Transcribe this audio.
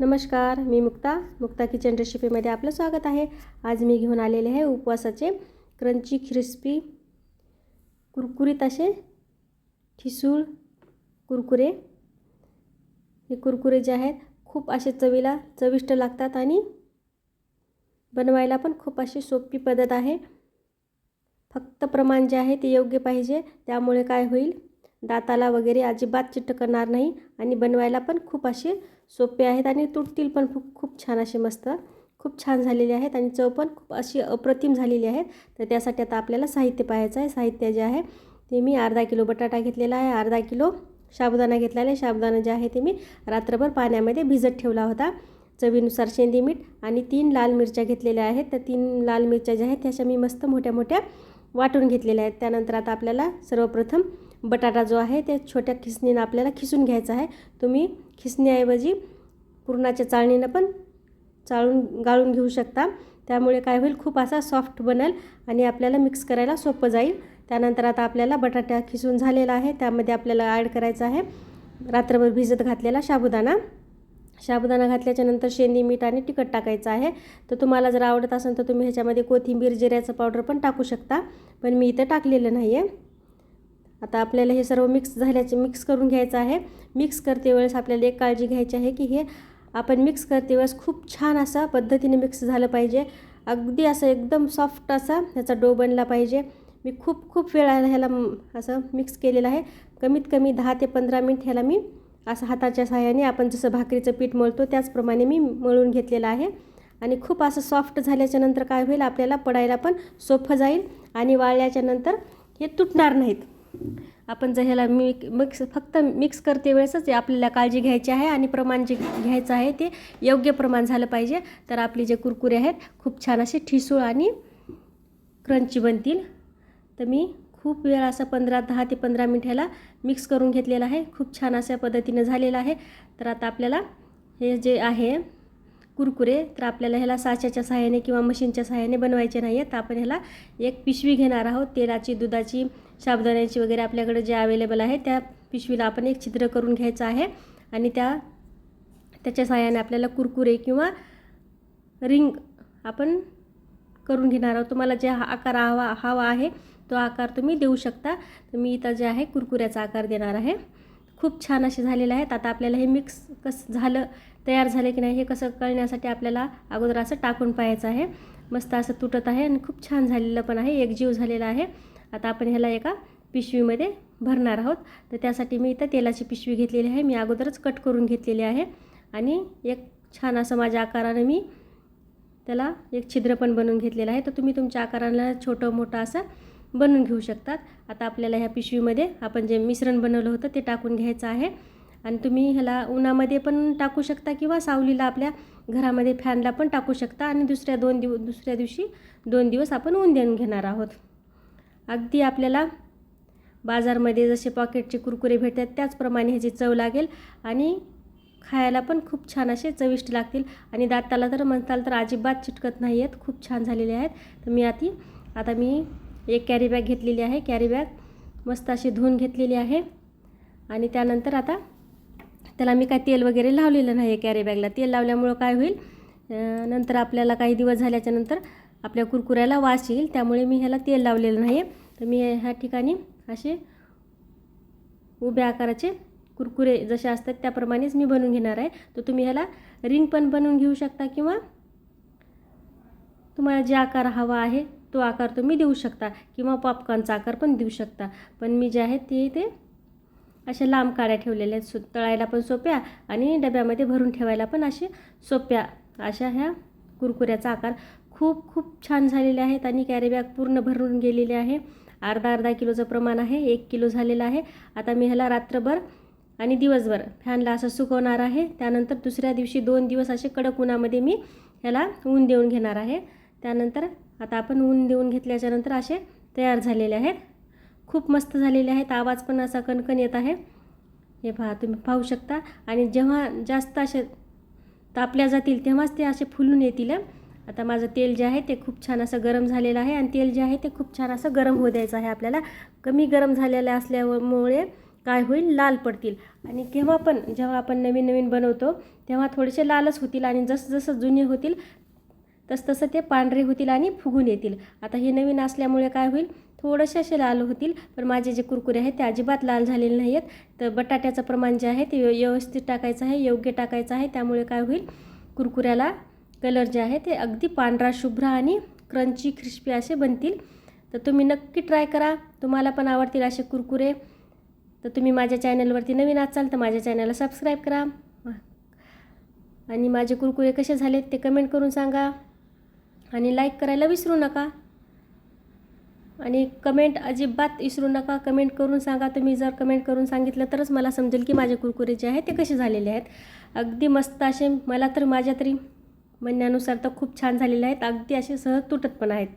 नमस्कार मी मुक्ता. मुक्ता किचन रेसिपीमध्ये आपलं स्वागत आहे. आज मी घेऊन आलेले आहे उपवासाचे क्रंची क्रिस्पी कुरकुरीत असे ठिसूळ कुरकुरे. हे कुरकुरे जे आहेत खूप असे चवीला चविष्ट लागतात आणि बनवायला पण खूप अशी सोपी पद्धत आहे. फक्त प्रमाण जे आहे ते योग्य पाहिजे त्यामुळे काय होईल? दाताला वगैरे अजिबात चिटकणार नाही आणि बनवायला पण खूप असे सोपे आहेत आणि तुटतील पण खूप खूप छान असे मस्त. खूप छान झालेले आहेत आणि चव पण खूप अशी अप्रतिम झालेली आहेत तर त्यासाठी आता आपल्याला साहित्य पाहायचं आहे. साहित्य जे आहे ते मी अर्धा किलो बटाटा घेतलेला आहे. अर्धा किलो साबुदाणा घेतलेला आहे. साबुदाणा जे आहे ते मी रात्रभर पाण्यामध्ये भिजत ठेवला होता. चवीनुसार शेंदी मीठ आणि तीन लाल मिरच्या घेतलेल्या आहेत. तर तीन लाल मिरच्या ज्या आहेत त्याच्या मी मस्त मोठ्या मोठ्या वाटून घेतलेल्या आहेत. त्यानंतर आता आपल्याला सर्वप्रथम बटाटा जो आहे ते छोट्या खिसणीनं आपल्याला खिसून घ्यायचा आहे. तुम्ही खिसण्याऐवजी पुरणाच्या चाळणीनं पण चाळून गाळून घेऊ शकता. त्यामुळे काय होईल? खूप असा सॉफ्ट बनेल आणि आपल्याला मिक्स करायला सोपं जाईल. त्यानंतर आता आपल्याला बटाटा खिसून झालेला आहे. त्यामध्ये आपल्याला ॲड करायचं आहे रात्रभर भिजत घातलेला साबुदाणा. साबुदाणा घातल्याच्यानंतर शेंदी मीठ आणि तिखट टाकायचं आहे. तर तुम्हाला जर आवडत असेल तर तुम्ही ह्याच्यामध्ये कोथिंबीर जिऱ्याचं पावडर पण टाकू शकता. पण मी इथं टाकलेलं नाही आहे आता आपल्याला हे सर्व मिक्स झाल्याचे मिक्स करून घ्यायचं आहे. मिक्स करते वेळेस आपल्याला एक काळजी घ्यायची आहे की हे आपण मिक्स करते वेळेस खूप छान असा पद्धतीने मिक्स झालं पाहिजे. अगदी असं एकदम सॉफ्ट असा ह्याचा डो बनला पाहिजे. मी खूप खूप वेळा ह्याला असं मिक्स केलेलं आहे. कमीत कमी दहा ते पंधरा मिनिट ह्याला मी असं हाताच्या सहाय्याने आपण जसं भाकरीचं पीठ मळतो त्याचप्रमाणे मी मळून घेतलेलं आहे. आणि खूप असं सॉफ्ट झाल्याच्यानंतर काय होईल? आपल्याला पडायला पण सोपं जाईल आणि वाळल्याच्या नंतर हे तुटणार नाहीत. आपण जर ह्याला मिक मिक्स फक्त मिक्स करते वेळेसच आपल्याला काळजी घ्यायची आहे आणि प्रमाण जे घ्यायचं आहे ते योग्य प्रमाण झालं पाहिजे. तर आपले जे कुरकुरे आहेत खूप छान असे ठिसूळ आणि क्रंची बनतील. तर मी खूप वेळ असं पंधरा दहा ते पंधरा मिनिट ह्याला मिक्स करून घेतलेलं आहे. खूप छान अशा पद्धतीनं झालेलं आहे. तर आता आपल्याला हे जे आहे कुरकुरे तर आपल्याला ह्याला साच्याच्या सहाय्याने किंवा मशीनच्या सहाय्याने बनवायचे नाही आहेत तर आपण ह्याला एक पिशवी घेणार आहोत तेलाची दुधाची साबुदाण्याची वगैरे आपल्याकडे जे अवेलेबल आहे त्या पिशवीला आपण एक छिद्र करून घ्यायचं आहे. आणि त्या त्याच्या सहाय्याने आपल्याला कुरकुरे किंवा रिंग आपण करून घेणार आहोत. तुम्हाला जे हा आकार हवा हवा आहे तो आकार तुम्ही देऊ शकता. तर मी इथं जे आहे कुरकुऱ्याचा आकार देणार आहे. खूप छान असे झालेले आहेत. आता आपल्याला हे मिक्स कसं झालं तयार झालं की नाही हे कसं कळण्यासाठी आपल्याला अगोदर असं टाकून पाहायचं आहे. मस्त असं तुटत आहे आणि खूप छान झालेलं पण आहे. एकजीव झालेला आहे. आता आपण ह्याला एका पिशवीमध्ये भरणार आहोत. तर त्यासाठी मी इथं तेलाची पिशवी घेतलेली आहे. मी अगोदरच कट करून घेतलेली आहे. आणि एक छान असं माझ्या आकारानं मी त्याला एक छिद्र पण बनवून घेतलेलं आहे. तर तुम्ही तुमच्या आकाराला छोटं मोठं असं बनवून घेऊ शकतात. आता आपल्याला ह्या पिशवीमध्ये आपण जे मिश्रण बनवलं होतं ते टाकून घ्यायचं आहे. आणि तुम्ही ह्याला उन्हामध्ये पण टाकू शकता किंवा सावलीला आपल्या घरामध्ये फॅनला पण टाकू शकता. आणि दुसऱ्या दोन दिव दुसऱ्या दिवशी दोन दिवस आपण ऊन देऊन घेणार आहोत. अगदी आपल्याला बाजारमध्ये जसे पॉकेटचे कुरकुरे भेटतात त्याचप्रमाणे ह्याची चव लागेल आणि खायला पण खूप छान असे चविष्ट लागतील. आणि दाताला तर म्हणताल तर अजिबात चिटकत नाही आहेत खूप छान झालेले आहेत. तर मी आधी आता मी एक कॅरी बॅग घेतलेली आहे. कॅरी बॅग मस्त अशी धुवून घेतलेली आहे. आणि त्यानंतर आता त्याला मी काय तेल वगैरे लावलेलं नाही आहे कॅरी बॅगला तेल लावल्यामुळं काय होईल नंतर आपल्याला काही दिवस झाल्याच्यानंतर आपल्या कुरकुऱ्याला वास येईल त्यामुळे मी ह्याला तेल लावलेलं नाही आहे तर मी ह्या ठिकाणी असे उभ्या आकाराचे कुरकुरे जसे असतात त्याप्रमाणेच मी बनवून घेणार आहे. तर तुम्ही ह्याला रिंग पण बनवून घेऊ शकता किंवा तुम्हाला जे आकार हवा आहे तो आकार तुम्ही देऊ शकता किंवा पॉपकॉर्नचा आकार पण देऊ शकता. पण मी जे आहे ते ते अशा लांब काड्या ठेवलेल्या आहेत. सु तळायला पण सोप्या आणि डब्यामध्ये भरून ठेवायला पण असे सोप्या अशा ह्या कुरकुऱ्याचा आकार खूप खूप छान झालेले आहेत आणि कॅरीबॅग पूर्ण भरून गेलेले आहे. अर्धा अर्धा किलोचं प्रमाण आहे एक किलो झालेलं आहे. आता मी ह्याला रात्रभर आणि दिवसभर फॅनला असं सुकवणार आहे. त्यानंतर दुसऱ्या दिवशी दोन दिवस असे कडक उन्हामध्ये मी ह्याला ऊन देऊन घेणार आहे. त्यानंतर आता आपण ऊन देऊन घेतल्याच्यानंतर असे तयार झालेले आहेत. खूप मस्त झालेले आहेत. आवाज पण असा कणकण येत आहे. हे पहा तुम्ही पाहू शकता. आणि जेव्हा जास्त असे तापल्या जातील तेव्हाच ते असे फुलून येतील. आता माझं तेल जे आहे ते खूप छान असं गरम झालेलं आहे आणि तेल जे आहे ते खूप छान असं गरम होऊ द्यायचं आहे आपल्याला. कमी गरम झालेलं असल्यामुळे काय होईल? लाल पडतील. आणि केव्हा पण जेव्हा आपण नवीन नवीन बनवतो तेव्हा थोडेसे लालच होतील आणि जसं जसं जुने होतील तसतसं ते पांढरे होतील आणि फुगून येतील. आता हे नवीन असल्यामुळे काय होईल? थोडेसे असे लाल होतील. पण माझे जे कुरकुरे आहेत ते अजिबात लाल झालेले नाही आहेत तर बटाट्याचं प्रमाण जे आहे ते व्यवस्थित टाकायचं आहे योग्य टाकायचं आहे. त्यामुळे काय होईल? कुरकुऱ्याला कलर जे आहे ते अगदी पांढरा शुभ्र आणि क्रंची क्रिस्पी असे बनतील. तर तुम्ही नक्की ट्राय करा. तुम्हाला पण आवडतील असे कुरकुरे. तर तुम्ही माझ्या चॅनलवरती नवीन असाल तर माझ्या चॅनलला सबस्क्राईब करा. आणि माझे कुरकुरे कसे झालेत ते कमेंट करून सांगा. आणि लाईक करायला विसरू नका. आणि कमेंट अजिबात विसरू नका. कमेंट करून सांगा. तुम्ही जर कमेंट करून सांगितलं तरच मला समजेल की माझे कुरकुरे जे आहेत ते कसे झालेले आहेत. अगदी मस्त असे. मला तर माझ्या तरी म्हणण्यानुसार तर खूप छान झालेले आहेत. अगदी असे सहज तुटत पण आहेत.